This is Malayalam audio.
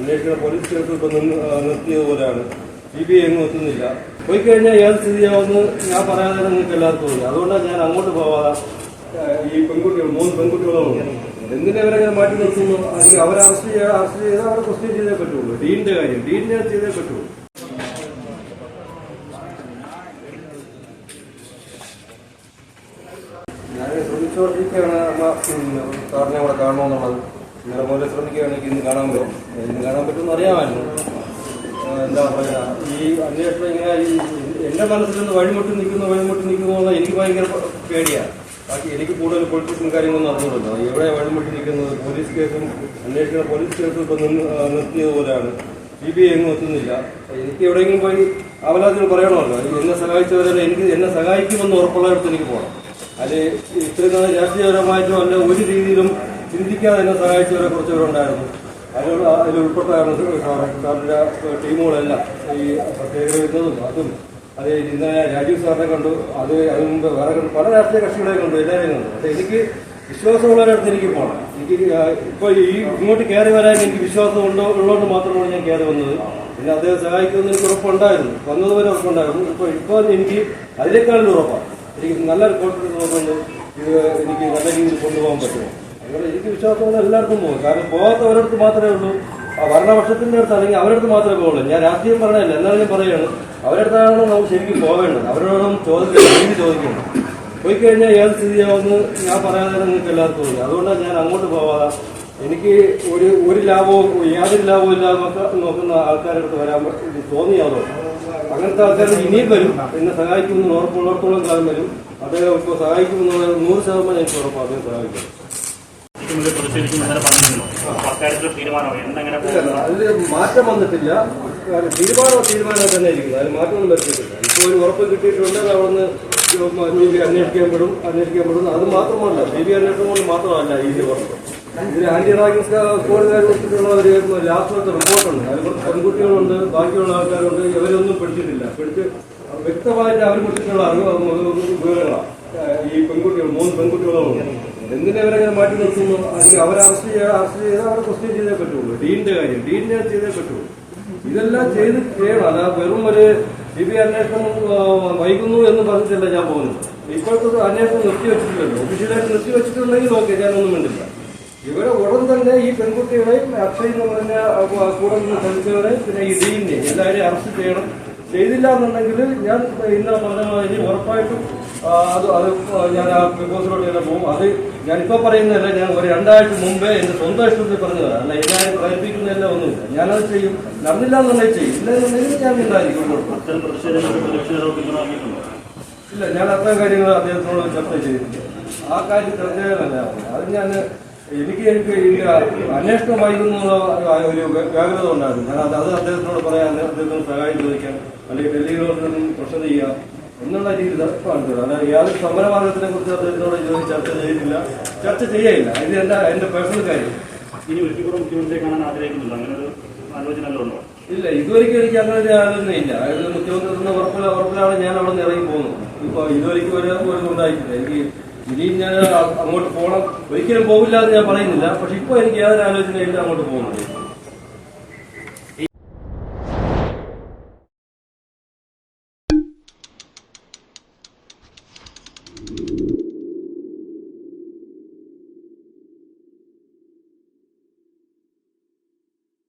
അന്വേഷണ പോലീസ് സ്റ്റേഷൻ ഇപ്പൊ നിന്ന് നിർത്തിയതുപോലെയാണ് സി ബി ഐ എങ്ങും എത്തുന്നില്ല. പോയി കഴിഞ്ഞാൽ ഏത് സ്ഥിതിയാവുമെന്ന് ഞാൻ പറയാതെ നിങ്ങൾക്ക് എല്ലാവർക്കും ഇല്ല അതുകൊണ്ടാണ് ഞാൻ അങ്ങോട്ട് പോവാതെ ഈ പെൺകുട്ടികൾ മൂന്ന് പെൺകുട്ടികളും എന്തിനെ അവരങ്ങനെ മാറ്റി നിർത്തുന്നു? അല്ലെങ്കിൽ അവരെ അറസ്റ്റ് ചെയ്യാൻ അറസ്റ്റ് ചെയ്താൽ അവരെ ക്വസ്റ്റ്യൻ ചെയ്തേ പറ്റുള്ളൂ. ഡീന്റെ കാര്യം ഡീനിനെ ചെയ്തേ പറ്റുള്ളൂ. ഞാൻ ശ്രമിച്ചുകൊണ്ടിരിക്കുകയാണ് അമ്മ സാറിനെ അവിടെ കാണണമെന്നുള്ളത് ഇന്നലെ മോലെ ശ്രമിക്കുകയാണെങ്കിൽ ഇന്ന് കാണാൻ പറ്റും. ഇന്ന് കാണാൻ പറ്റുമെന്ന് അറിയാമായിരുന്നു. എന്താ പറയുക ഈ അന്വേഷണം ഇങ്ങനെ ഈ എന്റെ മനസ്സിൽ നിന്ന് വഴിമുട്ടി നിൽക്കുന്നു വഴിമുട്ടി നിൽക്കുന്നു എന്നാൽ എനിക്ക് ഭയങ്കര പേടിയാണ് ബാക്കി എനിക്ക് കൂടുതൽ പൊളിറ്റിക്സും കാര്യങ്ങളൊന്നും അറിഞ്ഞുകൊണ്ടോ എവിടെ വഴിമുട്ടി നിൽക്കുന്നത്? പോലീസ് കേസും അന്വേഷിക്കുന്ന പോലീസ് കേസും ഇപ്പൊ നിർത്തിയതുപോലെയാണ് സി ബി ഐ എങ്ങും എത്തുന്നില്ല. എനിക്ക് എവിടെയെങ്കിലും പോയി അവലാദികൾ പറയണമല്ലോ. എന്നെ സഹായിച്ചവരെ എനിക്ക് എന്നെ സഹായിക്കുമെന്ന് ഉറപ്പുള്ള ഉറപ്പുള്ളവർക്ക് എനിക്ക് പോകണം അത് ഇത്രയും രാഷ്ട്രീയപരമായിട്ടോ അല്ല ഒരു രീതിയിലും ചിന്തിക്കാതെ എന്നെ സഹായിച്ചവരെ ഉണ്ടായിരുന്നു അതിൽ അതിൽ ഉൾപ്പെട്ടതാണ് സാറിന്റെ ടീമുകളെല്ലാം. ഈ പ്രത്യേകത വരുന്നതും അതും. അത് ഇന്നലെ രാജീവ് സാറിനെ കണ്ടു. അത് അതിന് മുമ്പ് വേറെ കണ്ടു പല രാഷ്ട്രീയ കക്ഷികളെ കണ്ടു എല്ലാവരെയും കണ്ടു. പക്ഷെ എനിക്ക് വിശ്വാസമുള്ളവരടുത്ത് എനിക്ക് പോകണം. എനിക്ക് ഇപ്പൊ ഈ ഇങ്ങോട്ട് കയറി വരാൻ എനിക്ക് വിശ്വാസം ഉണ്ടോ ഉള്ളതുകൊണ്ട് മാത്രമാണ് ഞാൻ കയറി വന്നത്. പിന്നെ അദ്ദേഹം സഹായിക്കുമെന്ന് എനിക്ക് ഉറപ്പുണ്ടായിരുന്നു. വന്നതുവരെ ഉറപ്പുണ്ടായിരുന്നു. ഇപ്പൊ ഇപ്പൊ എനിക്ക് അതിനേക്കാളും ഉറപ്പാണ്. എനിക്ക് നല്ലൊരു കോൺഫിഡൻസ് തോന്നുന്നു ഇത് എനിക്ക് നല്ല രീതിയിൽ കൊണ്ടുപോകാൻ പറ്റുമോ അങ്ങനെ എനിക്ക് വിശ്വാസമുള്ള എല്ലാവർക്കും പോകും. കാരണം പോകാത്തവരടുത്ത് മാത്രമേ ഉള്ളൂ. ആ ഭരണപക്ഷത്തിന്റെ അടുത്ത് അല്ലെങ്കിൽ അവരടുത്ത് മാത്രമേ പോകുള്ളൂ ഞാൻ രാഷ്ട്രീയം പറഞ്ഞല്ല എന്നാലും ഞാൻ പറയുകയാണ്. അവരടുത്താണ് നമുക്ക് ശരിക്കും പോകേണ്ടത് അവരോടും ചോദിക്കണം രീതി ചോദിക്കണം പോയി കഴിഞ്ഞാൽ ഏത് സ്ഥിതിയാവുമെന്ന് ഞാൻ പറയാതെ നിങ്ങൾക്ക് എല്ലാവർക്കും ഇല്ല അതുകൊണ്ടാണ് ഞാൻ അങ്ങോട്ട് പോവാതെ എനിക്ക് ഒരു ഒരു ലാഭവും യാതൊരു ലാഭവും ഇല്ലാതെ നോക്കുന്ന ആൾക്കാരുടെ അടുത്ത് വരാൻ തോന്നിയാതോ അങ്ങനത്തെ ആൾക്കാർ ഇനിയും വരും. എന്നെ സഹായിക്കുമെന്ന് ഉറപ്പുള്ളിടത്തോളം കാലം വരും. അദ്ദേഹം ഇപ്പോൾ സഹായിക്കുമെന്നുള്ള നൂറ് ശതമാനം എനിക്ക് ഉറപ്പാണ്. അദ്ദേഹം സഹായിക്കും. ഇതിനുള്ളിൽ പ്രതിഷേധിക്കും ഇന്നലെ പറഞ്ഞിരുന്നു. സർക്കാരിന്റെ തീരുമാനമോ എന്തെങ്ങനെ അതിൽ മാറ്റം വന്നിട്ടില്ല. കാരണം തീരുമാനം തീരുമാനം തന്നെ ഇരിക്കുന്നത് അതിൽ മാറ്റമൊന്നും വരുത്തിയിട്ടില്ല. ഇപ്പോൾ ഒരു ഉറപ്പ് കിട്ടിയിട്ടുണ്ട് അത് അവിടുന്ന് അന്വേഷിക്കാൻ പെടും അന്വേഷിക്കാൻ പെടും അത് മാത്രമല്ല ബി ബി അന്വേഷണം കൊണ്ട് മാത്രമല്ല ഈ ഉറപ്പ് ഇതിൽ ആന്റി റാഗിംഗ് സ്കോഡുകാരെ ഒരു ലാസ്റ്റ് റിപ്പോർട്ടുണ്ട്. അതിൽ പെൺകുട്ടികളുണ്ട് ബാക്കിയുള്ള ആൾക്കാരുണ്ട്. ഇവരൊന്നും പിടിച്ചിട്ടില്ല. പിടിച്ച് വ്യക്തമായിട്ട് അവരെ കുറിച്ചിട്ടുള്ള അറിവ് വിവരങ്ങളാണ് ഈ പെൺകുട്ടികൾ മൂന്ന് പെൺകുട്ടികളുണ്ട്. എന്തിനെ അവരങ്ങനെ മാറ്റി നിർത്തുന്നു? അല്ലെങ്കിൽ അവരെ അറസ്റ്റ് ചെയ്യാൻ അറസ്റ്റ് ചെയ്താൽ അവരെ ക്വസ്റ്റ്യൻ ചെയ്തേ പറ്റുള്ളൂ. ഡീനിന്റെ കാര്യം ഡീന്റെ ചെയ്തേ പറ്റുള്ളൂ. ഇതെല്ലാം ചെയ്ത് ചെയ്യണം അല്ല വെറും ഒരു സി ബി അന്വേഷണം വൈകുന്നു എന്ന് പറഞ്ഞിട്ടല്ല ഞാൻ പോകുന്നത്. ഇപ്പോഴത്തെ അന്വേഷണം നിർത്തിവെച്ചിട്ടില്ലല്ലോ ഒഫീഷ്യലായിട്ട് നിർത്തിവെച്ചിട്ടുണ്ടെങ്കിൽ ഓക്കെ ഞാനൊന്നും വേണ്ടില്ല ഇവരെ ഉടൻ തന്നെ ഈ പെൺകുട്ടികളെയും അക്ഷയ് എന്ന് പറഞ്ഞ കൂടെ നിന്ന് ശ്രമിച്ചവരെ പിന്നെ ഈ ഡീനിനെ എല്ലാവരെയും അറസ്റ്റ് ചെയ്യണം. ചെയ്തില്ല എന്നുണ്ടെങ്കിൽ ഞാൻ ഇന്ന് പറഞ്ഞ മാതിരി ഉറപ്പായിട്ടും അത് അത് ഞാൻ ആ പ്രപ്പോസലോട്ട് തന്നെ പോകും. അത് ഞാനിപ്പോ പറയുന്നതല്ല ഞാൻ ഒരു രണ്ടാഴ്ച മുമ്പേ എന്റെ സ്വന്തം ഇഷ്ടത്തിൽ പറഞ്ഞതാണ്. അല്ല എല്ലാവരും പ്രേരിപ്പിക്കുന്നതല്ല ഒന്നുമില്ല. ഞാനത് ചെയ്യും. നടന്നില്ല എന്നുണ്ടെങ്കിൽ ചെയ്യും. ഇല്ല എന്നുണ്ടെങ്കിൽ ഞാൻ ഉണ്ടായിരിക്കും ഇല്ല ഞാൻ അത്തരം കാര്യങ്ങൾ അദ്ദേഹത്തോട് ചർച്ച ചെയ്തിട്ടില്ല ആ കാര്യം ചർച്ച ചെയ്യാനല്ല അത് ഞാൻ എനിക്ക് എനിക്ക് എനിക്ക് അന്വേഷണം വൈകുന്നുള്ള ഒരു വ്യാകുലത ഉണ്ടായിരുന്നു. ഞാൻ അത് അത് അദ്ദേഹത്തിനോട് പറയാൻ അദ്ദേഹത്തിന് സഹായം ചോദിക്കാം അല്ലെങ്കിൽ ഡൽഹിയിലോട്ട് പ്രശ്നം ചെയ്യാം. എന്നുള്ള രീതിയിൽ കാണിച്ചത് അതായത് യാതൊരു സമരമാർഗത്തിനെ കുറിച്ച് അദ്ദേഹത്തിനോട് ചോദിച്ച് ചർച്ച ചെയ്തിട്ടില്ല. ചർച്ച ചെയ്യയില്ല. ഇത് എന്റെ എന്റെ പേഴ്സണൽ കാര്യം. ഇനി ഒരിക്കൽ മുഖ്യമന്ത്രിയെ കാണാൻ ആഗ്രഹിക്കുന്നില്ല അങ്ങനെ ഒരു ആലോചന ഉണ്ടോ? ഇല്ല ഇതുവരെയ്ക്കും എനിക്ക് അങ്ങനെ ഒരു ആലോചനയില്ല അതായത് മുഖ്യമന്ത്രി ഉറപ്പില ഉറപ്പിലാണ് ഞാൻ അവിടെ നിന്ന് ഇറങ്ങി പോകുന്നത്. ഇപ്പൊ ഇതുവരെയ്ക്കും ഒരു ഒരു ഉണ്ടായിട്ടില്ല എനിക്ക് ഇനിയും ഞാൻ അങ്ങോട്ട് പോകണം. ഒരിക്കലും പോകില്ല എന്ന് ഞാൻ പറയുന്നില്ല. പക്ഷെ ഇപ്പൊ എനിക്ക് യാതൊരു ആലോചനയില്ല അങ്ങോട്ട് പോകുന്നത്.